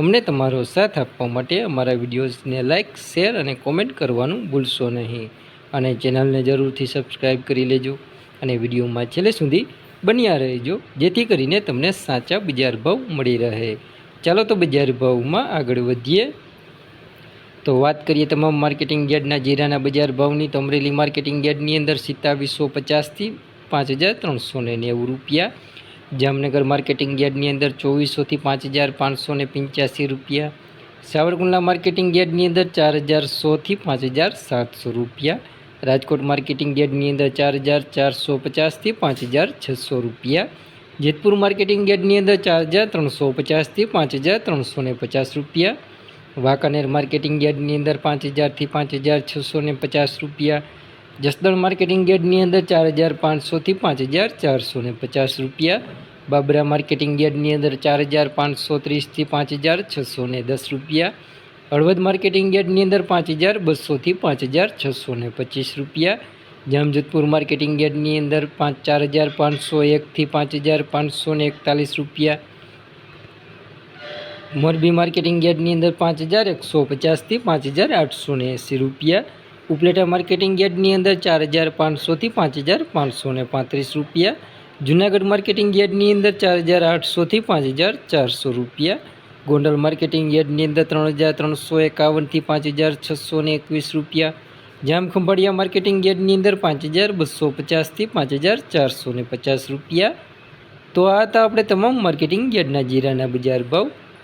અમને તમારો સાથ આપવા માટે અમારા વિડીયોઝને લાઇક શેર અને કોમેન્ટ કરવાનું ભૂલશો નહીં. અને ચેનલને જરૂરથી સબસ્ક્રાઈબ કરી લેજો અને વિડીયોમાં છેલ્લે સુધી બન્યા રહેજો, જેથી કરીને તમને સાચા બજાર ભાવ મળી રહે. ચાલો તો બજાર ભાવમાં આગળ વધીએ. તો વાત કરીએ તમામ માર્કેટિંગ યાર્ડના જીરાના બજાર ભાવની. તો અમરેલી માર્કેટિંગ યાર્ડની અંદર સિત્તાવીસો પચાસથી પાંચ હજાર ત્રણસો નેવું રૂપિયા. જામનગર માર્કેટિંગ યાર્ડની અંદર ચોવીસોથી પાંચ હજાર પાંચસો ને પંચ્યાસી રૂપિયા, સાવરકુંડલા માર્કેટિંગ યાર્ડની અંદર ચાર હજાર સોથી પાંચ હજાર સાતસો રૂપિયા, રાજકોટ માર્કેટિંગ યાર્ડની અંદર ચાર હજાર ચારસો પચાસથી પાંચ હજાર છસો રૂપિયા, જેતપુર માર્કેટિંગ યાર્ડની અંદર ચાર હજાર ત્રણસો પચાસથી પાંચ હજાર ત્રણસો ને પચાસ રૂપિયા, વાંકાનેર માર્કેટિંગ યાર્ડની અંદર પાંચ હજારથી પાંચ હજાર છસો ને પચાસ રૂપિયા જસદણ માર્કેટિંગ યાર્ડની અંદર ચાર હજાર પાંચસોથી પાંચ હજાર ચારસો ને પચાસ રૂપિયા. બાબરા માર્કેટિંગ યાર્ડની અંદર ચાર હજાર પાંચસો ત્રીસથી પાંચ હજાર છસો ને દસ રૂપિયા. હળવદ માર્કેટિંગ યાર્ડની અંદર પાંચ હજાર બસોથી પાંચ હજાર છસો ને પચીસ રૂપિયા. જામજોધપુર માર્કેટિંગ યાર્ડની અંદર પાંચ ચાર હજાર પાંચસો એકથી પાંચ હજાર પાંચસો ને એકતાલીસ રૂપિયા. મોરબી માર્કેટિંગ યાર્ડની અંદર પાંચ હજાર એકસો પચાસથી પાંચ હજાર આઠસો ને એંસી રૂપિયા. ઉપલેટા માર્કેટિંગ યાર્ડની અંદર ચાર હજાર પાંચસોથી પાંચ હજાર પાંચસો પાંત્રીસ રૂપિયા. જુનાગઢ માર્કેટિંગ યાર્ડની અંદર ચાર હજાર આઠસોથી પાંચ હજાર ચારસો રૂપિયા. ગોંડલ માર્કેટિંગ યાર્ડની અંદર ત્રણ હજાર ત્રણસો એકાવનથી પાંચ હજાર છસો એકવીસ રૂપિયા. જામખંભાળિયા માર્કેટિંગ યાર્ડની અંદર પાંચ હજાર બસો પચાસથી પાંચ હજાર ચારસો પચાસ રૂપિયા. તો આ હતા આપણે તમામ માર્કેટિંગ યાર્ડના જીરાના બજાર ભાવ.